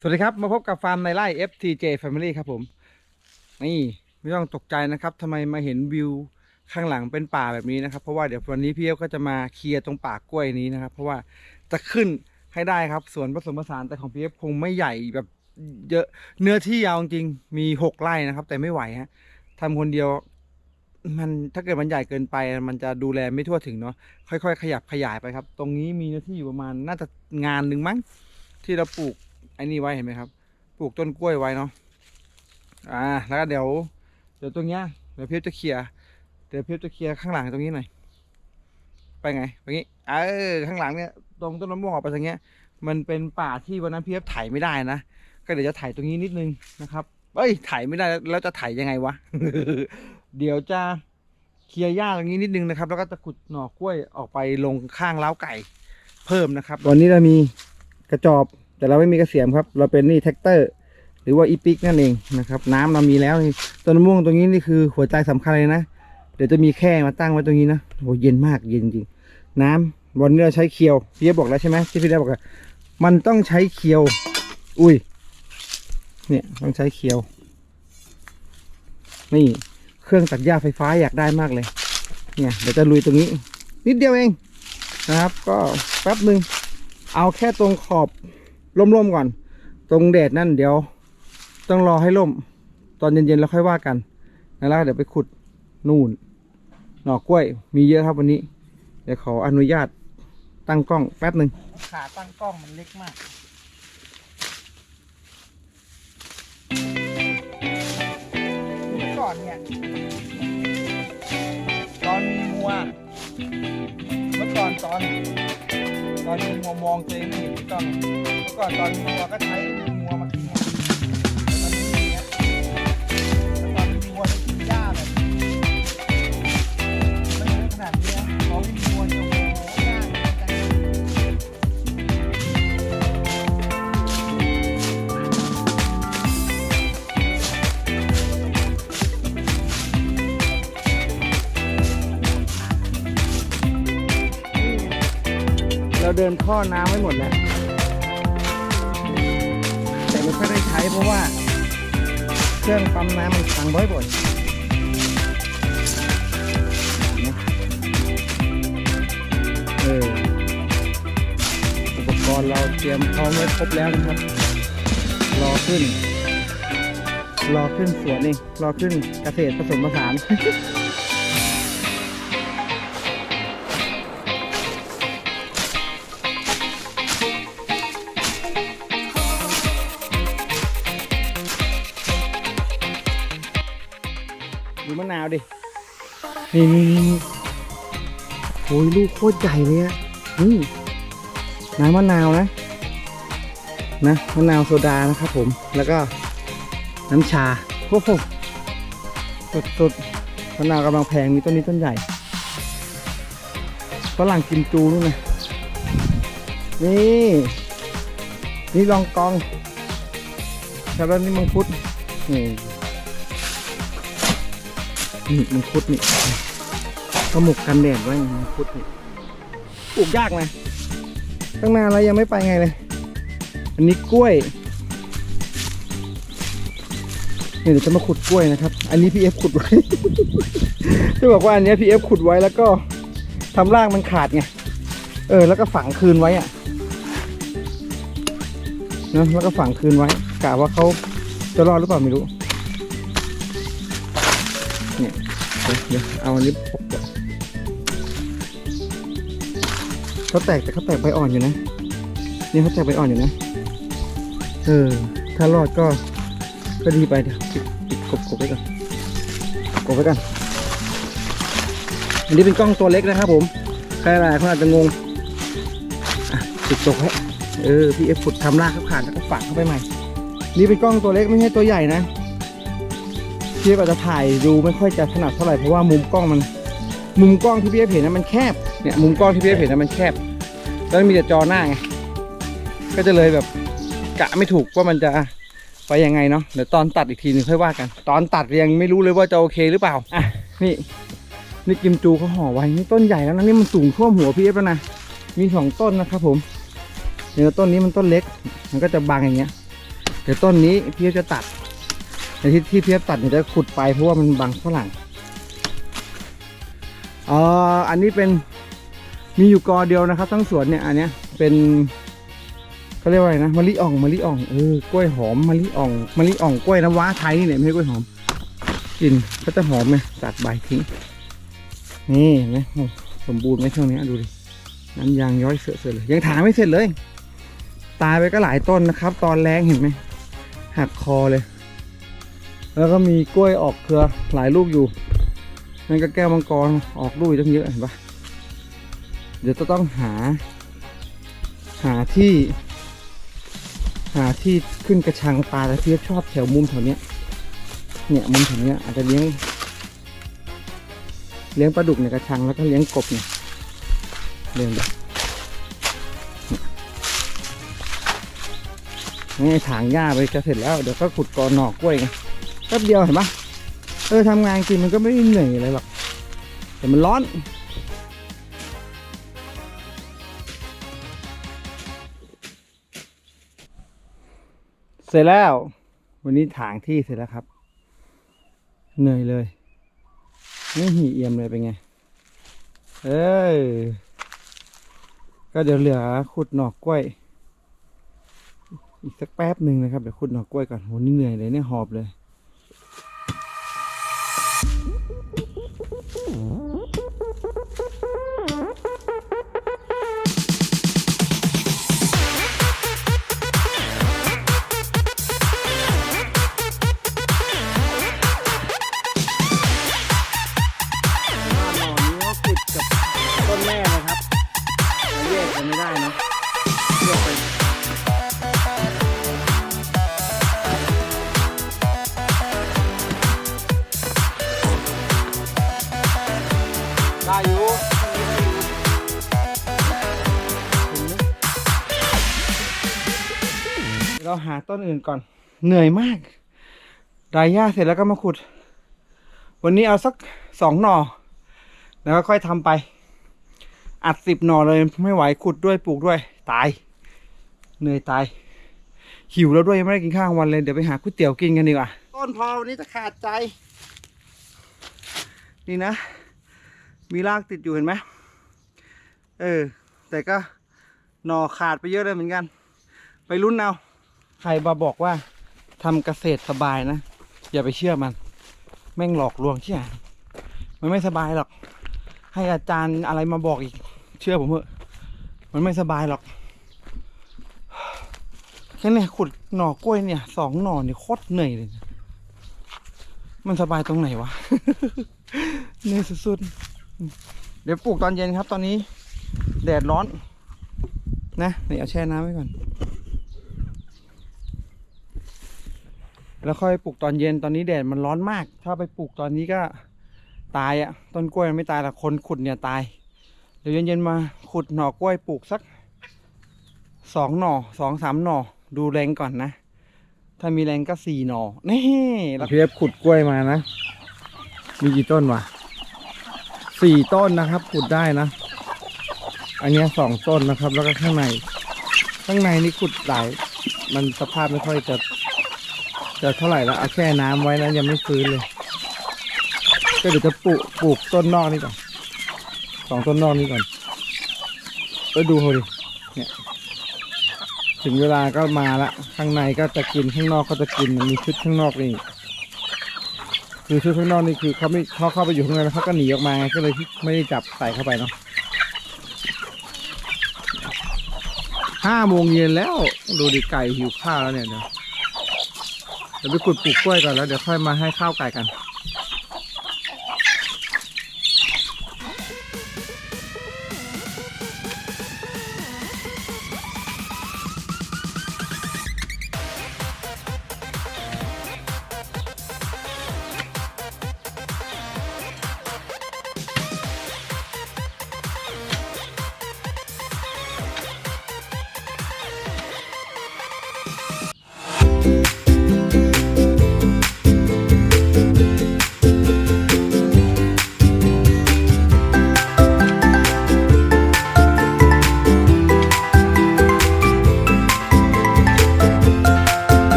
สวัสดีครับ มาพบกับฟาร์มในไร่ FTJ Family ครับผม นี่ไม่ต้องตกใจนะครับทำไมมาเห็นวิวข้างหลังเป็นป่าแบบนี้นะครับ เพราะว่าเดี๋ยววันนี้พี่เอฟก็จะมาเคลียร์ตรงป่ากล้วยนี้นะครับ เพราะว่าจะขึ้นให้ได้ครับสวนผสมผสานแต่ของพี่เอฟคงไม่ใหญ่แบบเยอะเนื้อที่ยาวจริงมีหกไร่นะครับ แต่ไม่ไหวฮะทำคนเดียวมันถ้าเกิดมันใหญ่เกินไปมันจะดูแลไม่ทั่วถึงเนาะค่อย ๆ ขยับขยายไปครับ ตรงนี้มีเนื้อที่อยู่ประมาณน่าจะงานหนึ่งมั้งที่เราปลูก ไอ้นี่ไว้เห็นไหมครับ ปลูกต้นกล้วยไว้เนาะอ่าแล้วก็เดี๋ยว เดี๋ยวตรงเนี้ยเดี๋ยวเพียบจะเคลียร์เดี๋ยวเพียบจะเคลียร์ข้างหลังตรงนี้หน่อยไปไงไปงี้เออข้างหลังเนี่ยตรงต้นมะม่วงออกไปทางเนี้ย มันเป็นป่าที่วันนั้นเพียบไถไม่ได้นะก็เดี๋ยวจะไถตรงนี้นิดนึงนะครับเอ้ยไถไม่ได้แล้วจะไถยังไงวะเดี๋ยวจะเคลียร์หญ้าตรงนี้นิดนึงนะครับ แล้วก็จะขุดหน่อกล้วยออกไปลงข้างเล้าไก่ เพิ่มนะครับวันนี้เรามีกระจอบ แต่เราไม่มีกระเสียมครับ เราเป็นนี่แท็กเตอร์ หรือว่าอีปิกนั่นเองนะครับ น้ำเรามีแล้วต้นมะม่วงตรงนี้นี่คือหัวใจสำคัญเลยนะเดี๋ยวจะมีแค่มาตั้งไว้ตรงนี้นะโอ้เย็นมากเย็นจริงน้ำวันนี้เราใช้เคียวพี่เอบอกแล้วใช่ไหมที่พี่ได้บอกอะมันต้องใช้เคียว อุ้ย เนี่ยต้องใช้เคียว นี่เครื่องตัดหญ้าไฟฟ้าอยากได้มากเลย เนี่ยเดี๋ยวจะลุยตรงนี้ นิดเดียวเองนะครับ ก็แป๊บหนึ่งเอาแค่ตรงขอบ ร่มๆก่อน ตรงแดดนั่นเดี๋ยว ต้องรอให้ร่ม ตอนเย็นๆแล้วค่อยว่ากันแล้วเดี๋ยวไปขุดนู่น หน่อกล้วย มีเยอะครับวันนี้ เดี๋ยวขออนุญาตตั้งกล้องแป๊บหนึ่งขาตั้งกล้องมันเล็กมากเมื่อก่อนเนี่ยตอนมีงัวเมื่อก่อนตอน ตอนมีงัวมองตัวเองไม่เห็นพี่ต้องเมื่อก่อนตอนมีงัวก็ใช้งัว นท่อน้ำไว้หมดแล้ว แต่ไม่ค่อยได้ใช้เพราะว่า เครื่องปั๊มน้ำมันพังบ่อยๆนะเอออุปกรณ์เราเตรียมพร้อมไว้ครบแล้วนะครับ รอขึ้น รอขึ้นสวนนี่รอขึ้นเกษตรผสมผสาน ดิ นี่นี่นี่โอ้ยลูกโคตรใหญ่เลยอะนี่น้ำมะนาวนะ นะมะนาวโซดานะครับผม แล้วก็น้ำชาโอ้โหสดสดๆมะนาวกำลังแพงมีต้นนี้ต้นใหญ่ฝรั่งกิมจูนู่นนะนี่นี่ลองกองครับแล้วนี่มังคุดนี่ นี่มังคุดนี่ก็หมกกันแดดไว้มังคุดนี่ปลูกยากนะตั้งนานแล้วยังไม่ไปไงเลย อันนี้กล้วยนี่เดี๋ยวจะมาขุดกล้วยนะครับ อันนี้พี่เอฟขุดไว้จะบอกว่าอันนี้พี่เอฟขุดไว้แล้วก็ทำรากมันขาดไง เออ แล้วก็ฝังคืนไว้อะนะแล้วก็ฝังคืนไว้กะว่าเขาจะรอดหรือเปล่าไม่รู้ เดี๋ยวเอาอันนี้ปกก่อนเขาแตกแต่เขาแตกใบอ่อนอยู่นะ นี่เขาแตกใบอ่อนอยู่นะ เออ ถ้ารอดก็ ก็ดีไปเดี๋ยวปิดปิดกบกบไว้ก่อนกบไว้ก่อนอันนี้เป็นกล้องตัวเล็กนะครับผมใครหลายคนอาจจะงงปิดจกไว้เออพี่เอฟขุดทำรากเขาขาดแล้วก็ฝังเข้าไปใหม่ นี่เป็นกล้องตัวเล็กไม่ใช่ตัวใหญ่นะ พี่เอฟอาจจะถ่ายดูไม่ค่อยจะถนัดเท่าไหร่เพราะว่ามุมกล้องมัน มุมกล้องที่พี่เอฟเห็นนะมันแคบเนี่ยมุมกล้องที่พี่เอฟเห็นนะมันแคบ แล้วมีแต่จอหน้าไงก็จะเลยแบบกะไม่ถูกว่ามันจะไปยังไงเนาะเดี๋ยวตอนตัดอีกทีหนึงค่อยว่ากัน ตอนตัดยังไม่รู้เลยว่าจะโอเคหรือเปล่าอะนี่นี่กิมจูเขาห่อไว้นี่ต้นใหญ่แล้วนะนี่มันสูงท่วมหัวพี่เอฟแล้วนะมีสองต้นนะครับผมเดี๋ยวต้นนี้มันต้นเล็ก มันก็จะบางอย่างเงี้ยดี๋ยวต้นนี้พี่จะตัด ในที่ที่เพี่ตัดเนี่ยจะขุดไปเพราะว่ามันบังฝรั่งอ๋ออันนี้เป็นมีอยู่กอเดียวนะครับ ทั้งสวนเนี่ยอันเนี้ยเป็นเขาเรียกว่าอะไรนะมะลิอ่องมะลิอ่องเออกล้วยหอมมะลิอ่องมะลิอ่องกล้วยน้ำว้าไทยนี่เนี่ยไม่ใช่กล้วยหอมกลิ่นก็จะหอมไงตัดใบทิ้งนี่เห็นะสมบูรณ์ไหมช่วงนี้ดูดิน้ำยางย้อยเสือๆเลย ยังถางไม่เสร็จเลย ตายไปก็หลายต้นนะครับ ตอนแรงเห็นไหมหักคอเลย แล้วก็มีกล้วยออกเครือหลายลูกอยู่นั่นก็แก้วมังกรออกลูกอีกตั้งเยอะเห็นปะเดี๋ยวจะต้องหา หาที่ หาที่ขึ้นกระชังปลาแต่พี่ชอบแถวมุมแถวเนี้ย เนี่ยมุมแถวเนี้ยอาจจะเลี้ยง เลี้ยงปลาดุกในกระชังแล้วก็เลี้ยงกบเนี่ยเลี้ยงแบบนี่ถางหญ้าไปจะเสร็จแล้วเดี๋ยวก็ขุดกอหนอกกล้วยไง แป๊บเดียวเห็นปะเออทำงานจริงมันก็ไม่เหนื่อยอะไรหรอกแต่มันร้อนเสร็จแล้ว วันนี้ถางที่เสร็จแล้วครับ เหนื่อยเลยไม่หีเอี่ยมเลยเป็นไง เออก็เดี๋ยวเหลือขุดหนอกกล้วย อีกสักแป๊บหนึ่งนะครับเดี๋ยวขุดหน่อกล้วยก่อนโหนี่เหนื่อยเลยเนี่ยหอบเลย เราหาต้นอื่นก่อน เหนื่อยมากดายหญ้าเสร็จแล้วก็มาขุด วันนี้เอาสักสองหน่อ แล้วก็ค่อยทำไป อัดสิบหน่อเลยไม่ไหวขุดด้วยปลูกด้วย ตาย เหนื่อยตาย หิวแล้วด้วยยังไม่ได้กินข้าววันเลย เดี๋ยวไปหาก๋วยเตี๋ยวกินกันดีกว่าต้นพอวันนี้จะขาดใจ นี่นะ มีรากติดอยู่เห็นไหมเออ แต่ก็หน่อขาดไปเยอะเลยเหมือนกัน ไปรุ่นเอา ใครมาบอกว่าทำเกษตรสบายนะ อย่าไปเชื่อมัน แม่งหลอกลวงเชื่อมันไม่สบายหรอก ให้อาจารย์อะไรมาบอกอีก เชื่อผมเถอะมันไม่สบายหรอกแค่เนี้ขุดหน่อกล้วยเนี่ยสองหน่อเนี่ยโคตรเหนื่อยเลยนะมันสบายตรงไหนวะ เหนื่อยสุดๆ เดี๋ยวปลูกตอนเย็นครับ ตอนนี้ แดดร้อน นะเดี๋ยวเอาแช่น้ำไว้ก่อน แล้วค่อยปลูกตอนเย็นตอนนี้แดดมันร้อนมาก ถ้าไปปลูกตอนนี้ก็ตายอะ่ะต้นกล้วยมันไม่ตายหรอกคนขุดเนี่ยตาย เดี๋ยวเย็นๆมาขุดหน่อกล้วยปลูกสักสองหน่อสองสามหน่อดูแรงก่อนนะ ถ้ามีแรงก็สี่หน่อนี่เราเพียบขุดกล้วยมานะ มีกี่ต้นวะสี่ต้นนะครับ ขุดได้นะ อันนี้สองต้นนะครับ แล้วก็ข้างใน ข้างในนี่ขุดหลาย มันสภาพไม่ค่อยจะ จะเท่าไหร่แล้วเอาแช่น้ำไว้นะยังไม่ฟื้นเลย ก็เดี๋ยวจะปลูกปลูกต้นนอกนี่ก่อนสองต้นนอกนี่ก่อนไปดูเขาดิเนี่ยถึงเวลาก็มาละข้างในก็จะกินข้างนอกก็จะกินมันมีชุดข้างนอกนี่คือชุดข้างนอกนี่คือเขาไม่เขาเข้าไปอยู่ข้างในแล้วเขาก็หนีออกมาไงก็เลยไม่ได้จับใส่เข้าไปเนาะห้าโมงเย็นแล้ว ดูดิไก่หิวข้าวแล้วเนี่ยเดี๋ยว เดี๋ยวไปขุดปลูกกล้วยก่อนแล้วเดี๋ยวค่อยมาให้ข้าวไก่กัน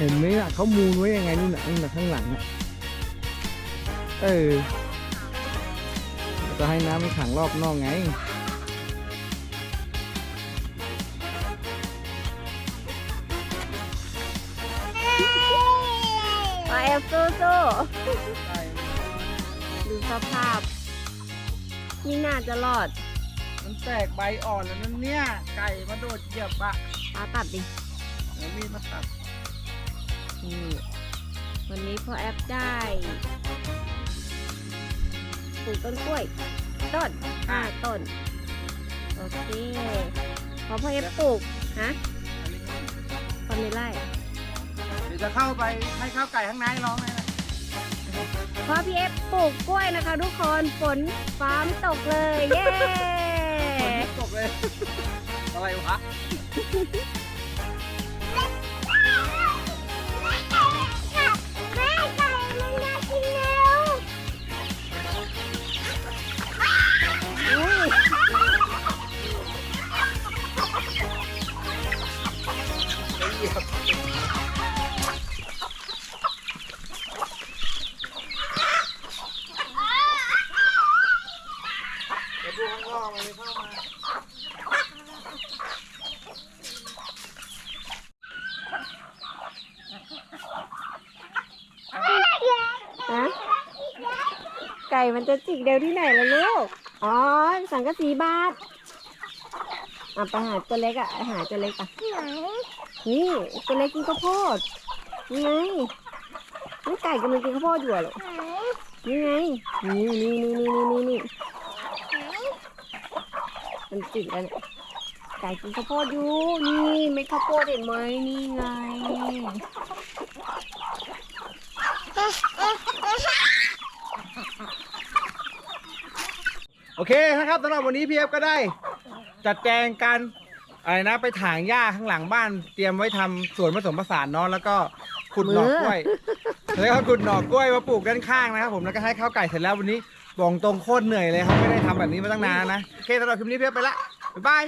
ห็นไหมล่ะเขามูลไว้ยังไงนี่น่ะนี่น่ะข้างหลังอะเออจะให้น้ำมันขังรอบนอกไงไปเอฟสู้สู้ดูสภาพนี่น่าจะรอด มันแตกใบอ่อนแล้วนั่นเนี่ย ไก่มาโดดเหยียบอะปาตัดดิเดี๋ยวมีดมาตัด นี่วันนี้พ่อแอปได้ปลูกต้นกล้วย ต้นห้าต้น โอเคพอพ่อแอปปลูกฮะตอนในไร่เดี๋ยวจะเข้าไปให้ข้าวไก่ข้างในร้องไงนะพอพี่เอฟปลูกกล้วยนะคะ ทุกคนฝนฟ้ามตกเลย เย้ฝนตกเลย อะไรวะ เดี๋ยวดูข้างนอกมันเลยเข้ามาฮะไก่มันจะจิกเดียวที่ไหนล่ะลูก อ๋อ สังกะสีบาท อะไปหาตัวเล็กอะหาตัวเล็กอะนี่ตัวเล็กกินข้าวโพดนี่ไงนี่ไก่กำลังกินข้าวโพดอยู่อะลูกนี่ไงนี่นี่นี่นี่นี่นี่มันจิกแล้วเนี่ยไก่กินข้าวโพดอยู่นี่เม็ดข้าวโพดเห็นไหมนี่ไงโอเคนะครับสำหรับวันนี้พี่เอฟก็ได้ จัดแจงการอะไรนะไปถางหญ้าข้างหลังบ้าน เตรียมไว้ทำสวนผสมผสานเนาะแล้วก็ขุดหน่อกล้วย แล้วก็ขุดหน่อกล้วยมาปลูกด้านข้างนะครับผมแล้วก็ให้ข้าวไก่เสร็จแล้ววันนี้บอกตรงโคตรเหนื่อยเลยครับไม่ได้ทำแบบนี้มาตั้งนานนะโอเคสำหรับคลิปนี้พี่เอฟไปละบ๊ายบาย